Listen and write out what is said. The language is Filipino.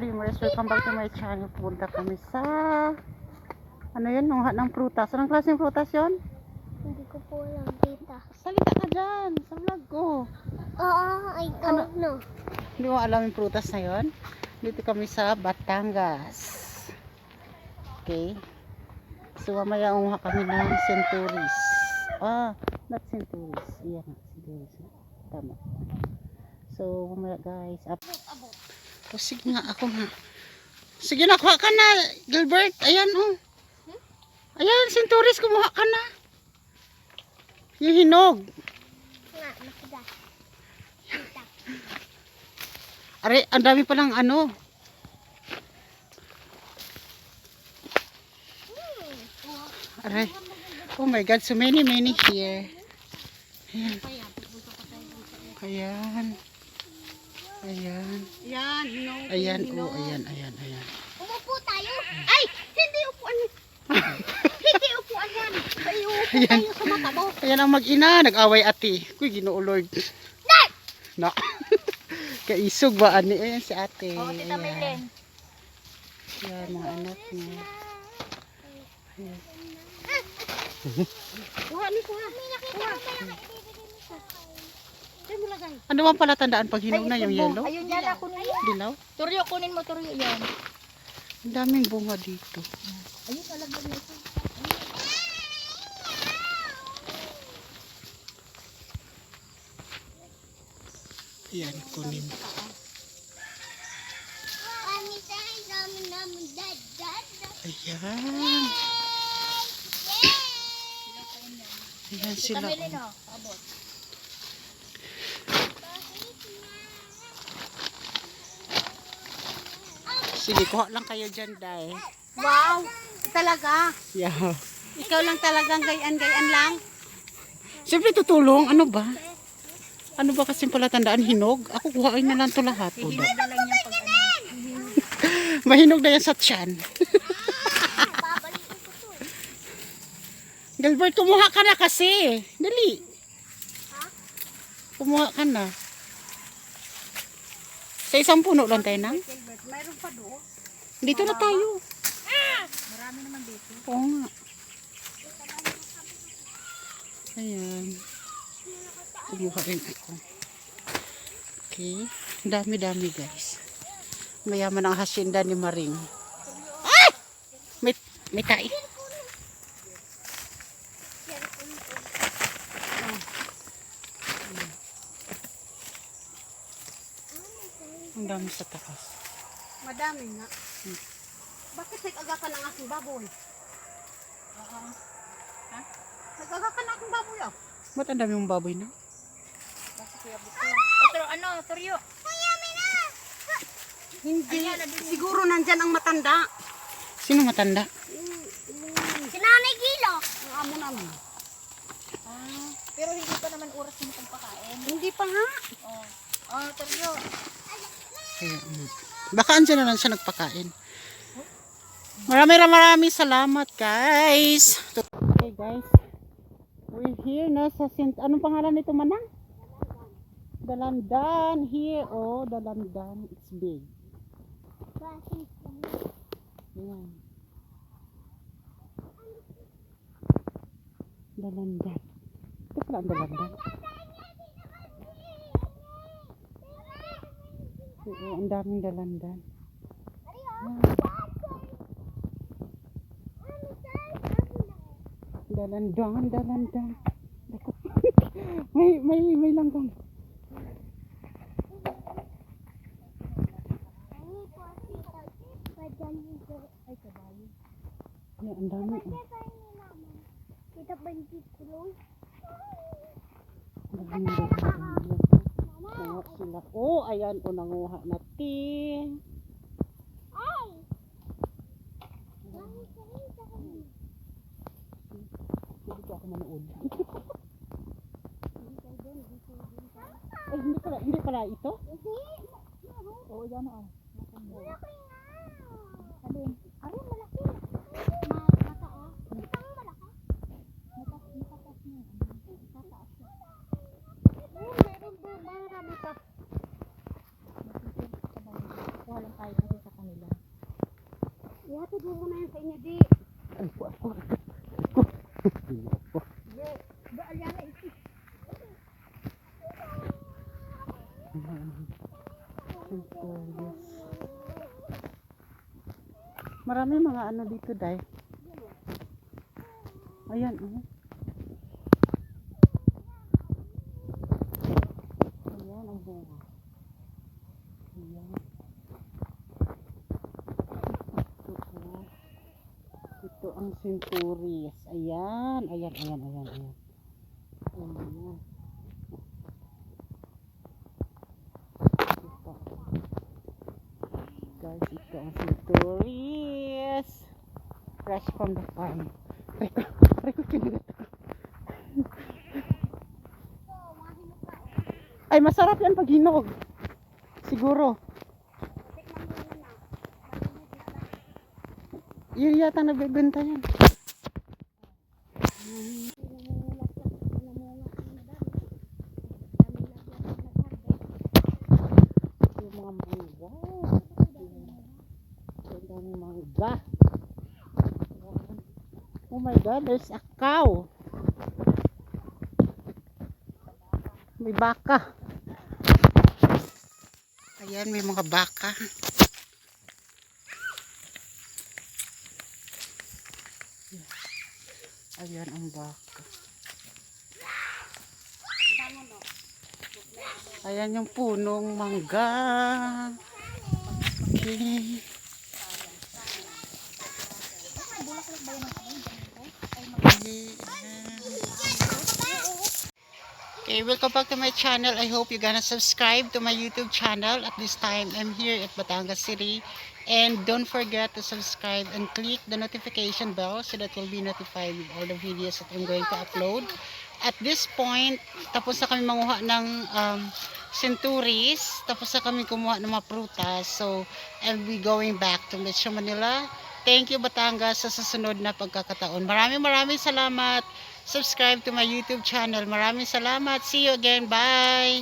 dreamers, welcome back to my channel. Punta kami sa ano yun, nungha ng prutas. Anong klaseng prutas yun? Hindi ko po alam, tita. Salita ka dyan, sa vlog ko. Oo, I Ano? don't know. Hindi mo alam yung prutas na yun? Dito kami sa Batangas. Okay. So mamaya umuha kami ng centuries. Ah, not centuries. Iyan nga, centuries. Tama. So mamaya guys, up. O sige nga, ako nga. Sige na, kuha ka na, Gilbert. Ayan, oh. Ayan, centuries, kumuha ka na. Yung hinog. Are, ang dami palang ano. Are, oh my God, so many, many here. Ayan. Ayan. Ayan. Yan, hinog. Ayan, oh, ayan, ayan, ayan. Umupo tayo. Ay, hindi upuan. hindi upuan yan. Ay, upo Ayan. tayo sa mata mo. Ayan ang mag-ina, nag-away ate. Kuy, ginoo Lord. Dad! Na. Kaisog ba ani? Ayan si ate. Oo, tita Ayan. Maylin. Ayan, mga anak niya. Ayan. Kuha ni kuha. May Saan mo lagay? Ano bang pala tandaan pag hinog na yung yellow? Ayun, yala kunin mo. Dilaw? Turyo, kunin mo, turyo yan. Ang daming bunga dito. Ayun, talagyan mo ito. Ayan, kunin mo. Kami tayo namin namin dad, dad, dad. Ayan. Ayan sila. oh. abot. Sige, kuha lang kayo dyan, Day. Wow! Talaga? Yeah. Ikaw lang talagang gayan-gayan lang? Siyempre tutulong. Ano ba? Ano ba kasi pala tandaan hinog? Ako kuhain na lang to lahat. Da. na lang yung pag. Mahinog na yan sa tiyan. Gilbert, kumuha ka na kasi. Dali. Kumuha ka na. Sa isang puno lang tayo nang. Mayroon pa doon. Dito na tayo. Marami naman dito. Oo nga. Ayan. Kumuha rin ako. Okay. Dami-dami guys. Mayaman ang hasyenda ni Maring. Ah! May, may tai. Ang dami sa taas. Madami nga. Bakit nag-aga ka ng aking baboy? Oo. Ha? Nag-aga ka ng aking baboy ah. Ba't ang dami mong baboy na? Kasi kuya Bukor. Otro, ano, Toryo? Kuya, Mina! Hindi. Siguro nandyan ang matanda. Sino matanda? Si Nanay Gilo. Ang amo namin. Ah, pero hindi pa naman oras mo itong pakain. Hindi pa nga. Oh, oh Toryo. Kaya, mm. Baka andyan na lang siya nagpakain. Marami marami salamat guys. Okay guys. We're here na sa Sint... Anong pangalan nito manang? Dalandan. Here. Oh, Dalandan. It's big. Ayan. Dalandan. Ito pala ang Dalandan. Oo, ang daming dalandan. Dalandan, dalandan. May, may, may langgam. Ay, ang dami. Oh. Kita ba yung kulong? Ang dami dalandan. Nanguha sila. Ayan. O, nanguha natin. Ay! Hindi ko ako manood. Ay, hindi pala, hindi pala ito? Oo, yan oh. Alin? Alin, malaki. Mata, oh. Kita mo malaki? Matas, matatas niya. Mataas siya. Oh, meron doon. Marami pa. Kuha lang tayo kasi sa Yan sa inyo, di. Ay, ko ako. Ako. Ba, alyana, isi. Centurious. Marami mga ano dito, Day. Ayan, oh. Ayan, ang bunga. Ayan. Ito, oh. Ito ang centuries. Ayan, ayan, ayan, ayan, ayan. Ayan. Ito. Guys, ito ang centuries. Fresh from the farm. Reko, reko, kinagat ako. Ay, masarap yan pag hinog. Siguro. Yun yata nabibenta yan. Yung mga mangga. Oh my God, there's a cow. May baka. Ayan, may mga baka. Ayan ang baka. Ayan yung punong mangga. Okay. Okay, welcome back to my channel. I hope you're gonna subscribe to my YouTube channel. At this time, I'm here at Batangas City. And don't forget to subscribe and click the notification bell so that you'll be notified with all the videos that I'm going to upload. At this point, tapos na kami manguha ng um, centuries. Tapos na kami kumuha ng mga prutas. So, I'll be going back to Metro Manila. Thank you Batangas sa susunod na pagkakataon. Maraming maraming salamat. Subscribe to my YouTube channel. Maraming salamat. See you again. Bye!